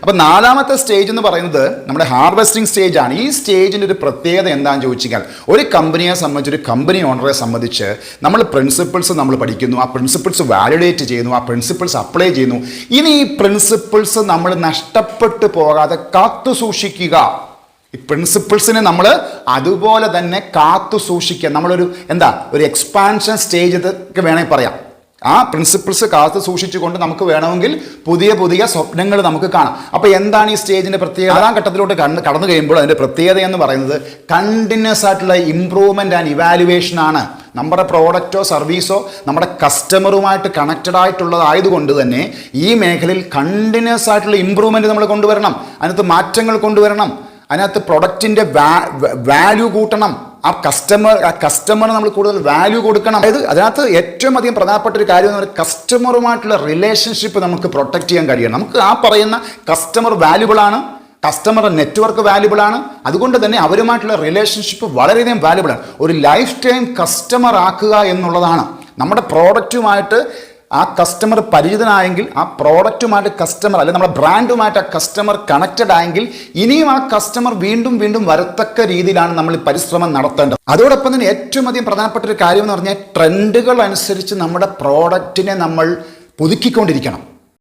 അപ്പൊ നാലാമത്തെ സ്റ്റേജ് എന്ന് പറയുന്നത് നമ്മുടെ ഹാർവെസ്റ്റിംഗ് സ്റ്റേജ് ആണ്. ഈ സ്റ്റേജിന്റെ ഒരു പ്രത്യേകത എന്താണെന്ന് ചോദിച്ചാൽ ഒരു കമ്പനിയെ സംബന്ധിച്ച് ഒരു കമ്പനി ഓണറെ സംബന്ധിച്ച് നമ്മൾ പ്രിൻസിപ്പിൾസ് നമ്മൾ പഠിക്കുന്നു ആ പ്രിൻസിപ്പിൾസ് വാലിഡേറ്റ് ചെയ്യുന്നു ആ പ്രിൻസിപ്പിൾസ് അപ്ലൈ ചെയ്യുന്നു. ഇനി ഈ പ്രിൻസിപ്പിൾസ് നമ്മൾ നഷ്ടപ്പെട്ടു പോകാതെ കാത്തു സൂക്ഷിക്കുക. ഈ പ്രിൻസിപ്പിൾസിനെ നമ്മൾ അതുപോലെ തന്നെ കാത്തു സൂക്ഷിക്കുക. നമ്മളൊരു എന്താ ഒരു എക്സ്പാൻഷൻ സ്റ്റേജ് വേണമെങ്കിൽ പറയാം. ആ പ്രിൻസിപ്പിൾസ് കാത്തു സൂക്ഷിച്ചുകൊണ്ട് നമുക്ക് വേണമെങ്കിൽ പുതിയ പുതിയ സ്വപ്നങ്ങൾ നമുക്ക് കാണാം. അപ്പോൾ എന്താണ് ഈ സ്റ്റേജിന്റെ പ്രത്യേകത? ആ ഘട്ടത്തിലോട്ട് കണ്ട് കടന്നു കഴിയുമ്പോൾ അതിന്റെ പ്രത്യേകത എന്ന് പറയുന്നത് കണ്ടിന്യൂസ് ആയിട്ടുള്ള ഇമ്പ്രൂവ്മെന്റ് ആൻഡ് ഇവാലുവേഷൻ ആണ്. നമ്മുടെ പ്രോഡക്റ്റോ സർവീസോ നമ്മുടെ കസ്റ്റമറുമായിട്ട് കണക്റ്റഡ് ആയിട്ടുള്ളതായതുകൊണ്ട് തന്നെ ഈ മേഖലയിൽ കണ്ടിന്യൂസ് ആയിട്ടുള്ള ഇമ്പ്രൂവ്മെന്റ് നമ്മൾ കൊണ്ടുവരണം. അതിനകത്ത് മാറ്റങ്ങൾ കൊണ്ടുവരണം. അതിനകത്ത് പ്രൊഡക്റ്റിന്റെ വാല്യൂ കൂട്ടണം. ആ കസ്റ്റമർ ആ കസ്റ്റമറിന് നമ്മൾ കൂടുതൽ വാല്യൂ കൊടുക്കണം. അതായത് അതിനകത്ത് ഏറ്റവും അധികം പ്രധാനപ്പെട്ട ഒരു കാര്യം എന്ന് പറയുന്നത് കസ്റ്റമറുമായിട്ടുള്ള റിലേഷൻഷിപ്പ് നമുക്ക് പ്രൊട്ടക്ട് ചെയ്യാൻ കഴിയണം. നമുക്ക് ആ പറയുന്ന കസ്റ്റമർ വാല്യുബിൾ ആണ് കസ്റ്റമർ നെറ്റ്വർക്ക് വാല്യുബിൾ ആണ്. അതുകൊണ്ട് തന്നെ അവരുമായിട്ടുള്ള റിലേഷൻഷിപ്പ് വളരെയധികം വാല്യുബിൾ ആണ്. ഒരു ലൈഫ് ടൈം കസ്റ്റമർ ആക്കുക എന്നുള്ളതാണ്. നമ്മുടെ പ്രോഡക്റ്റുമായിട്ട് ആ കസ്റ്റമർ പരിചിതനായെങ്കിൽ ആ പ്രോഡക്റ്റുമായിട്ട് കസ്റ്റമർ അല്ലെങ്കിൽ നമ്മുടെ ബ്രാൻഡുമായിട്ട് ആ കസ്റ്റമർ കണക്റ്റഡ് ആയെങ്കിൽ ഇനിയും ആ കസ്റ്റമർ വീണ്ടും വീണ്ടും വരത്തക്ക രീതിയിലാണ് നമ്മൾ പരിശ്രമം നടത്തേണ്ടത്. അതോടൊപ്പം തന്നെ ഏറ്റവും അധികം പ്രധാനപ്പെട്ട ഒരു കാര്യം എന്ന് പറഞ്ഞാൽ ട്രെൻഡുകൾ അനുസരിച്ച് നമ്മുടെ പ്രോഡക്റ്റിനെ നമ്മൾ പുതുക്കിക്കൊണ്ടിരിക്കണം.